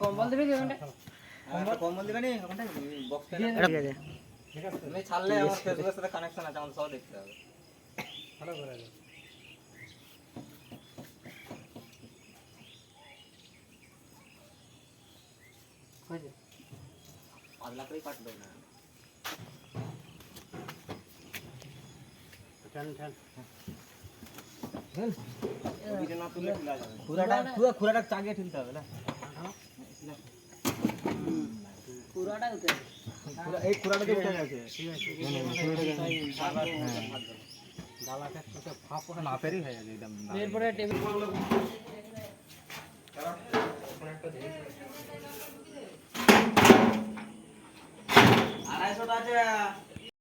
কম্বল দেবে কানেকশন সব দেখতে হবে। পাতলা করেই কাটলো না চাগিয়ে হবে উঠে এই উঠে গেছে ফাঁপ করে হয়ে একদম এরপরে টেবিল আড়াইশোটা আছে